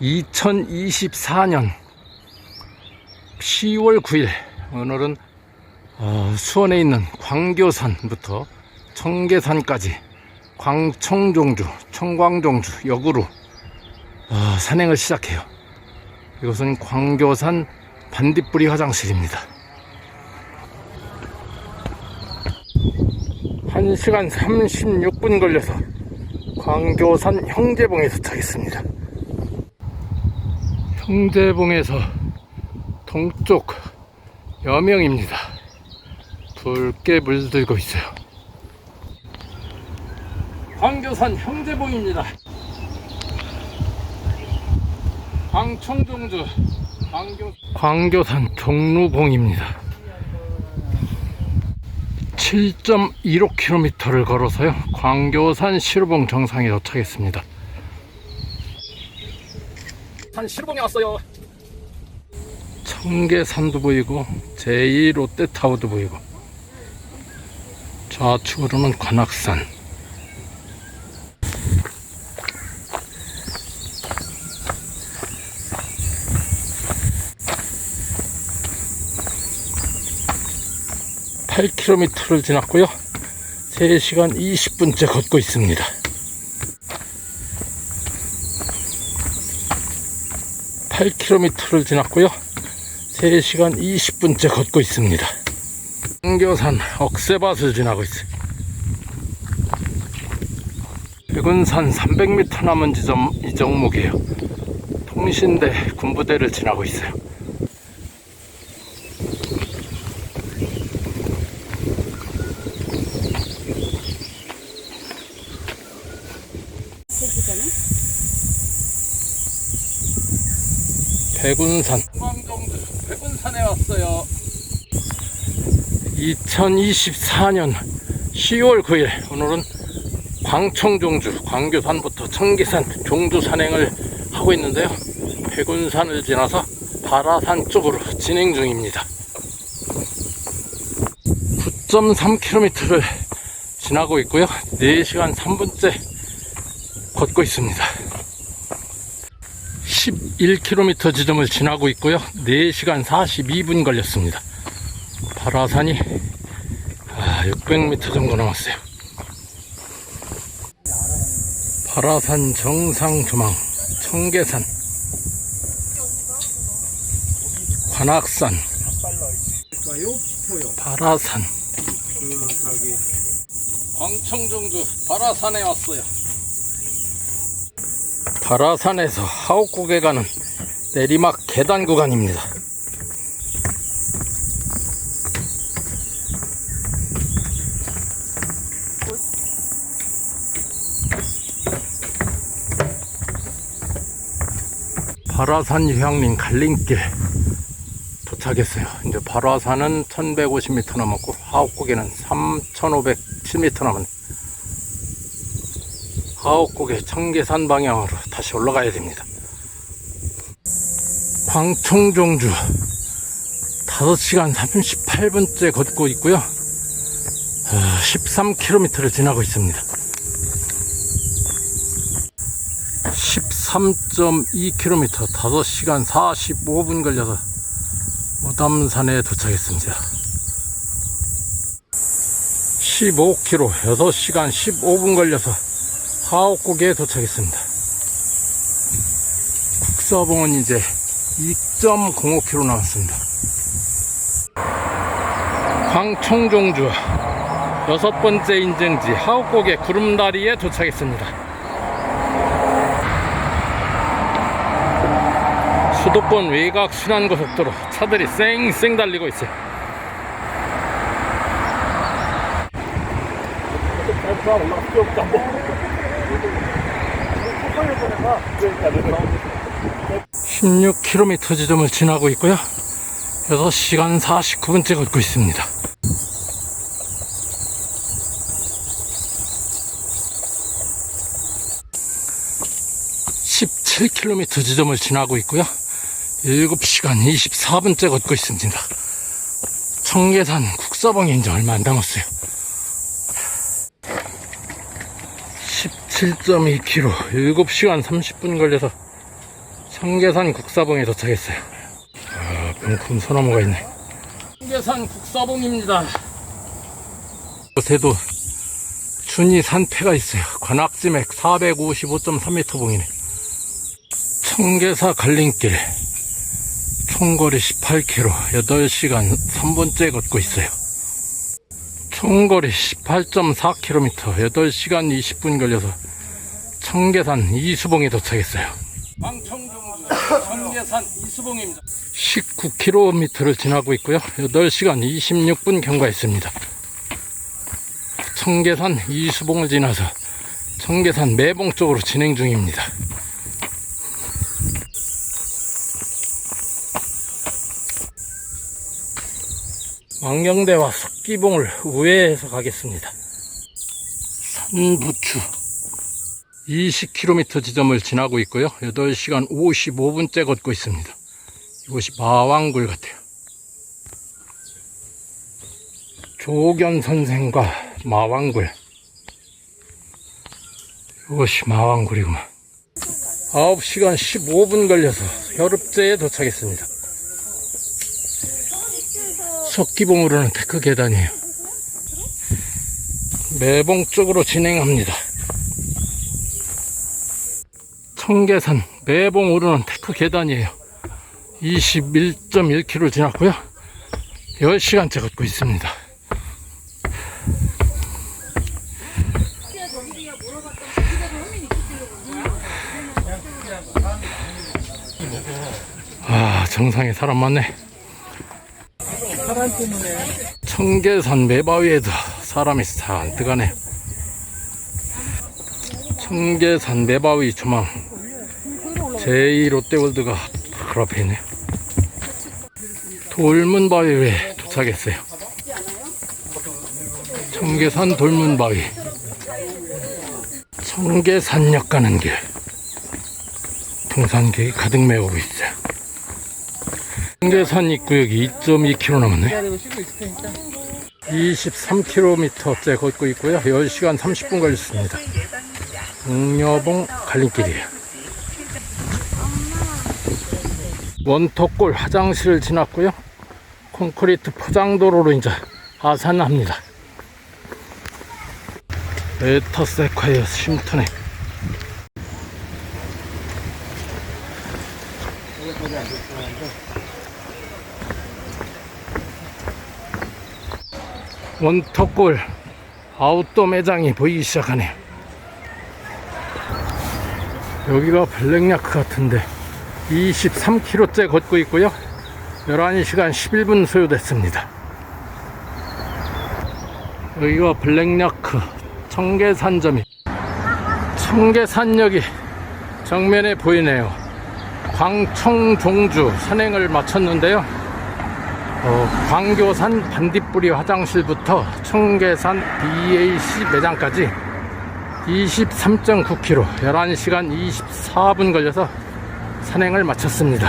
2024년 10월 9일 오늘은 어, 수원에 있는 광교산부터 청계산까지 광청종주, 청광종주 역으로 어, 산행을 시작해요. 이것은 광교산 반딧불이 화장실입니다. 1시간 36분 걸려서 광교산 형제봉에 도착했습니다. 형제봉에서 동쪽 여명입니다. 붉게 물들고 있어요. 광교산 형제봉입니다. 광청종주 광교... 광교산 종루봉입니다. 7.15km를 걸어서요. 광교산 시루봉 정상에 도착했습니다. 산 시루봉에 왔어요. 청계산도 보이고 제2 롯데타워도 보이고 좌측으로는 관악산. (8 k m) 를 지났고요. (3시간 20분째) 걷고 있습니다 (8 k m) 를 지났고요 3시간 20분째 걷고 있습니다. 청교산 억새밭을 지나고 있어요. 백운산 300m 남은 지점 이 정목이에요. 통신대 군부대를 지나고 있어요. 백운산. 중앙정주 백운산에 왔어요. 2024년 10월 9일 오늘은 광청종주 광교산부터 청계산 종주 산행을 하고 있는데요. 백운산을 지나서 바라산 쪽으로 진행 중입니다. 9.3km를 지나고 있고요. 4시간 3분째 걷고 있습니다 11km 지점을 지나고 있고요. 4시간 42분 걸렸습니다. 바라산이 아, 600m 정도 남았어요. 바라산 정상 조망, 청계산, 관악산, 바라산, 광청정주 바라산에 왔어요. 바라산에서 하옥국에 가는 내리막 계단 구간입니다. 바라산 휴양림 갈림길 도착했어요. 이제 바라산은 1150m 남았고 하옥국에는 3507m 남은 하옥국의 청계산 방향으로 다시 올라가야 됩니다. 광청종주 5시간 38분째 걷고 있고요. 13km를 지나고 있습니다. 13.2km 5시간 45분 걸려서 오담산에 도착했습니다. 15km 6시간 15분 걸려서 하옥국에 도착했습니다. 국사봉은 이제 2.05km 남았습니다. 광청종주 여섯 번째 인증지 하옥국의 구름다리에 도착했습니다. 수도권 외곽 순환고속도로 차들이 쌩쌩 달리고 있어요. (16 km) 지점을 지나고 있고요. (6시간 49분째) 걷고 있습니다. (17 km) 지점을 지나고 있고요. (7시간 24분째) 걷고 있습니다. 청계산 국사봉에 이제 얼마 안 남았어요 17.2km 7시간 30분 걸려서 청계산 국사봉에 도착했어요. 아, 병큰 소나무가 있네. 청계산 국사봉입니다. 곳에도 준이 산패가 있어요. 관악지맥 455.3m 봉이네. 청계사 갈림길. 총거리 18km, 8시간 3분째 걷고 있어요. 총거리 18.4km, 8시간 20분 걸려서 청계산 이수봉에 도착했어요. 청계산 이수봉입니다. 19km를 지나고 있고요. 8시간 26분 경과했습니다. 청계산 이수봉을 지나서 청계산 매봉 쪽으로 진행 중입니다. 망경대와 석기봉을 우회해서 가겠습니다. 산부추 20km 지점을 지나고 있고요. 8시간 55분째 걷고 있습니다. 이곳이 마왕굴 같아요. 조견 선생과 마왕굴. 이것이 마왕굴이구만. 9시간 15분 걸려서 혈읍제에 도착했습니다. 석기봉으로는 테크 계단이에요. 매봉 쪽으로 진행합니다. 청계산 매봉 오르는 테크 계단이에요. 21.1km 지났고요. 10시간째 걷고 있습니다. 아, 정상에 사람 많네. 청계산 매바위에도 사람이 잔뜩하네. 청계산 매바위 조망 제2 롯데월드가 바로 앞에 있네요. 돌문바위에 도착했어요. 청계산 돌문바위. 청계산역 가는 길. 등산객이 가득 메우고 있어요. 청계산 입구역이 2.2km 남았네. 23km째 걷고 있고요. 10시간 30분 걸렸습니다. 웅여봉 갈림길이에요. 원터골 화장실을 지났고요. 콘크리트 포장도로로 이제 하산합니다. 메타세콰이어 쉼터네. 원터골 아웃도어 매장이 보이기 시작하네요. 여기가 블랙야크 같은데 23km째 걷고 있고요. 11시간 11분 소요됐습니다. 여기가 블랙야크 청계산점이 청계산역이 정면에 보이네요. 광청종주 산행을 마쳤는데요. 어, 광교산 반딧불이 화장실부터 청계산 BAC 매장까지 23.9km, 11시간 24분 걸려서 산행을 마쳤습니다.